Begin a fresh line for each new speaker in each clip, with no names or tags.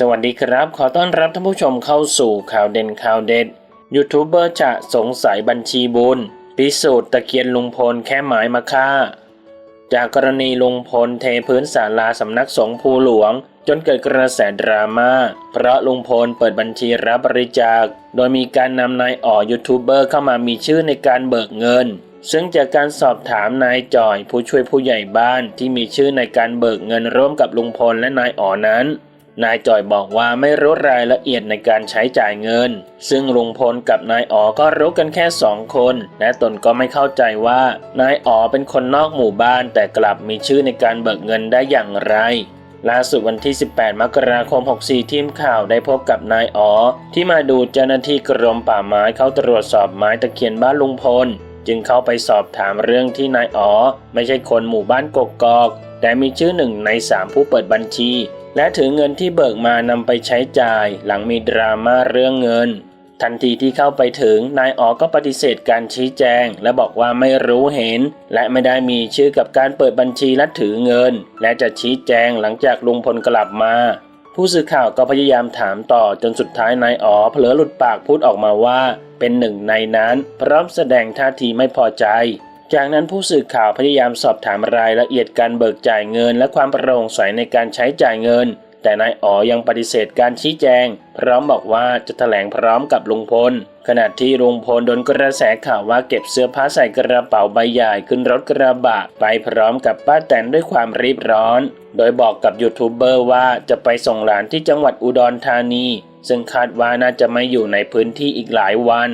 สวัสดีครับ ขอต้อนรับท่านผู้ชมเข้าสู่ข่าวเด่นข่าวเด็ด ยูทูบเบอร์จะสงสัยบัญชีบุญ พิสูจน์ตะเคียนลุงพลแค่หมายมาฆ่า จากกรณีลุงพลเทพื้นศาลาสำนักสงฆ์ภูหลวง จนเกิดกระแสดราม่า เพราะลุงพลเปิดบัญชีรับบริจาค โดยมีการนำนายอ๋อยูทูบเบอร์เข้ามามีชื่อในการเบิกเงิน ซึ่งจากการสอบถามนายจ่อยผู้ช่วยผู้ใหญ่บ้านที่มีชื่อในการเบิกเงินร่วมกับลุงพลและนายอ๋อนั้น นายจ่อยบอกว่าไม่รู้รายละเอียดในการใช้จ่ายเงิน ซึ่งลุงพลกับนายอ๋อก็รู้กันแค่สองคน และตนก็ไม่เข้าใจว่า นายอ๋อเป็นคนนอกหมู่บ้านแต่กลับมีชื่อในการเบิกเงินได้อย่างไรล่าสุดวันที่ 18 มกราคม 64 ทีมข่าวได้พบกับนายอ๋อ ที่มาดูเจ้าหน้าที่กรมป่าไม้เขาตรวจสอบไม้ตะเคียนบ้านลุงพล จึงเข้าไปสอบถามเรื่องที่นายอ๋อ ไม่ใช่คนหมู่บ้านกกอก แต่มีชื่อหนึ่งในสามผู้เปิดบัญชี และถือเงินที่เบิกมานำไปใช้จ่ายหลังมีดราม่าเรื่องเงิน ทันทีที่เข้าไปถึงนายอ๋อก็ปฏิเสธการชี้แจง และบอกว่าไม่รู้เห็น และไม่ได้มีชื่อกับการเปิดบัญชีและถือเงิน และจะชี้แจงหลังจากลุงพลกลับมาผู้สื่อข่าวก็พยายามถามต่อจนสุดท้ายนายอ๋อเผลอหลุดปากพูดออกมาว่า เป็นหนึ่งในนั้น พร้อมแสดงท่าทีไม่พอใจ จากนั้นผู้สื่อข่าวพยายามสอบถามรายละเอียดการเบิกจ่ายเงิน และความโปร่งใสในการใช้จ่ายเงิน แต่นายอ๋อยังปฏิเสธการชี้แจง พร้อมบอกว่าจะแถลงพร้อมกับลุงพล ขณะที่ลุงพลโดนกระแสข่าวว่าเก็บเสื้อผ้าใส่กระเป๋าใบใหญ่ขึ้นรถกระบะไปพร้อมกับป้าแตนด้วยความรีบร้อน โดยบอกกับยูทูบเบอร์ว่าจะไปส่งหลานที่จังหวัดอุดรธานี ซึ่งคาดว่าน่าจะไม่อยู่ในพื้นที่อีกหลายวัน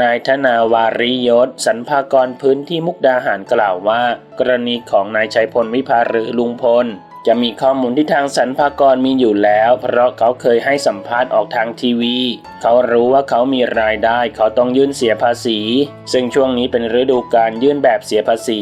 นายธนาวารียศสรรพากรพื้นที่มุกดาหารกล่าวว่า กรณีของนายชัยพลวิภาหรือลุงพล จะมีข้อมูลที่ทางสรรพากรมีอยู่แล้ว เพราะเขาเคยให้สัมภาษณ์ออกทางทีวี เขารู้ว่าเขามีรายได้ เขาต้องยื่นเสียภาษี ซึ่งช่วงนี้เป็นฤดูการยื่นแบบเสียภาษี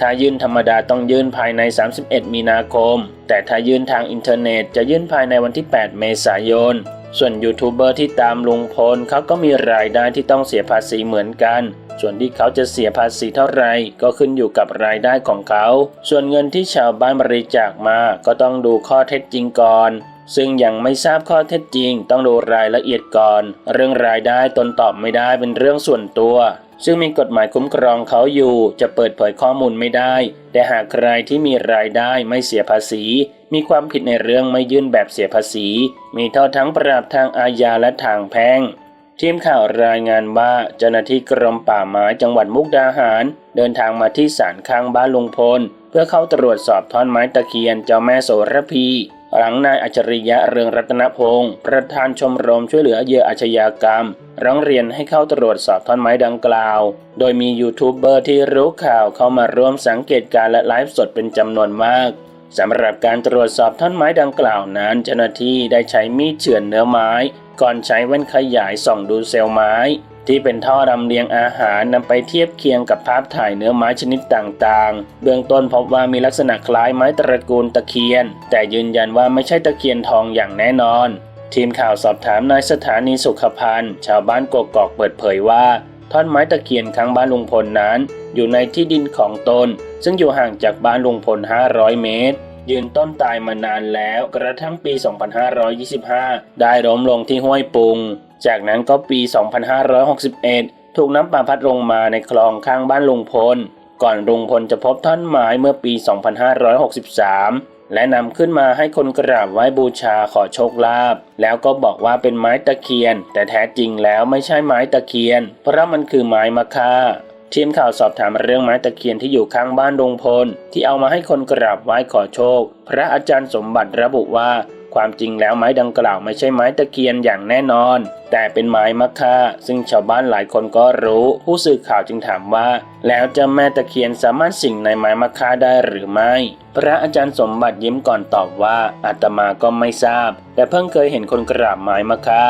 ถ้ายื่นธรรมดาต้องยื่นภายใน 31 มีนาคม แต่ถ้ายื่นทางอินเทอร์เน็ตจะยื่นภายในวันที่ 8 เมษายน ส่วนยูทูบเบอร์ที่ตามลุงพลเขาก็มีรายได้ที่ต้องเสียภาษีเหมือนกัน ส่วนที่เขาจะเสียภาษีเท่าไหร่ก็ขึ้นอยู่กับรายได้ของเขา ส่วนเงินที่ชาวบ้านบริจาคมาก็ต้องดูข้อเท็จจริงก่อน ซึ่งยังไม่ทราบข้อเท็จจริง ต้องดูรายละเอียดก่อน เรื่องรายได้ตนตอบไม่ได้เป็นเรื่องส่วนตัว ซึ่งมีกฎหมายคุ้มครองเขาอยู่จะเปิดเผยข้อมูลไม่ได้ แต่หากใครที่มีรายได้ไม่เสียภาษี มีความผิดในเรื่องไม่ยื่นแบบเสียภาษี มีโทษทั้งปรับทางอาญาและทางแพ่งทีมข่าวรายงานว่าเจ้าหน้าที่กรมป่าไม้จังหวัดมุกดาหาร เดินทางมาที่ศาลข้างบ้านลุงพล เพื่อเข้าตรวจสอบท่อนไม้ตะเคียนเจ้าแม่โสระพี หลังนายอัจฉริยะเรืองรัตนพงศ์ประธานชมรมช่วยเหลือเหยื่ออาชญากรรม ร้องเรียนให้เข้าตรวจสอบท่อนไม้ดังกล่าว โดยมียูทูบเบอร์ที่รู้ข่าวเข้ามาร่วมสังเกตการณ์และไลฟ์สดเป็นจำนวนมากสำหรับการตรวจสอบท่อนไม้ดังกล่าวนั้น เจ้าหน้าที่ได้ใช้มีดเฉือนเนื้อไม้ ก่อนใช้แว่นขยายส่องดูเซลล์ไม้ ที่เป็นท่อลำเลียงอาหารนำไปเทียบเคียงกับภาพถ่ายเนื้อไม้ชนิดต่างๆ เบื้องต้นพบว่ามีลักษณะคล้ายไม้ตระกูลตะเคียน แต่ยืนยันว่าไม่ใช่ตะเคียนทองอย่างแน่นอน ทีมข่าวสอบถามนายสถานีสุขภัณฑ์ ชาวบ้านกกอกเปิดเผยว่า ท่อนไม้ตะเคียนข้างบ้านลุงพลนั้น อยู่ในที่ดินของตน ซึ่งอยู่ห่างจากบ้านลุงพล 500 เมตรยืนต้นตายมานานแล้วกระทั่งปี 2525 ได้ล้มลงที่ห้วยปุง จากนั้นก็ปี 2561 ถูกน้ำป่าพัดลงมาในคลองข้างบ้านลุงพล ก่อนลุงพลจะพบท่อนไม้เมื่อปี 2563 และนำขึ้นมาให้คนกราบไหว้บูชาขอโชคลาภ แล้วก็บอกว่าเป็นไม้ตะเคียน แต่แท้จริงแล้วไม่ใช่ไม้ตะเคียน เพราะมันคือไม้มะค่าทีมข่าวสอบถามเรื่องไม้ตะเคียนที่อยู่ข้างบ้านลุงพล ที่เอามาให้คนกราบไหว้ขอโชค พระอาจารย์สมบัติระบุว่า ความจริงแล้วไม้ดังกล่าวไม่ใช่ไม้ตะเคียนอย่างแน่นอน แต่เป็นไม้มะค่า ซึ่งชาวบ้านหลายคนก็รู้ ผู้สื่อข่าวจึงถามว่า แล้วเจ้าแม่ตะเคียนสามารถสิ่งในไม้มะค่าได้หรือไม่ พระอาจารย์สมบัติยิ้มก่อนตอบว่าอาตมาก็ไม่ทราบ แต่เพิ่งเคยเห็นคนกราบไม้มะค่า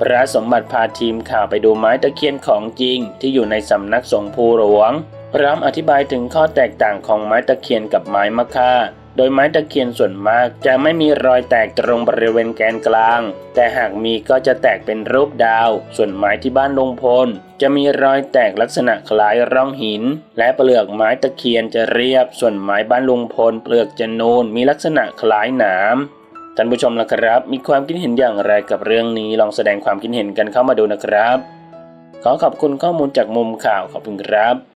พระสมบัติพาทีมข่าวไปดูไม้ตะเคียนของจริง ที่อยู่ในสำนักสงฆ์ภูหลวงพร้อมอธิบายถึงข้อแตกต่างของไม้ตะเคียนกับไม้มะค่า โดยไม้ตะเคียนส่วนมากจะไม่มีรอยแตกตรงบริเวณแกนกลาง แต่หากมีก็จะแตกเป็นรูปดาว ส่วนไม้ที่บ้านลุงพล จะมีรอยแตกลักษณะคล้ายร่องหิน และเปลือกไม้ตะเคียนจะเรียบ ส่วนไม้บ้านลุงพล เปลือกจะนูนมีลักษณะคล้ายหนามท่านผู้ชมล่ะครับ มีความคิดเห็นอย่างไรกับเรื่องนี้ลองแสดงความคิดเห็นกันเข้ามาดูนะครับ ขอขอบคุณข้อมูลจากมุมข่าวขอบคุณครับ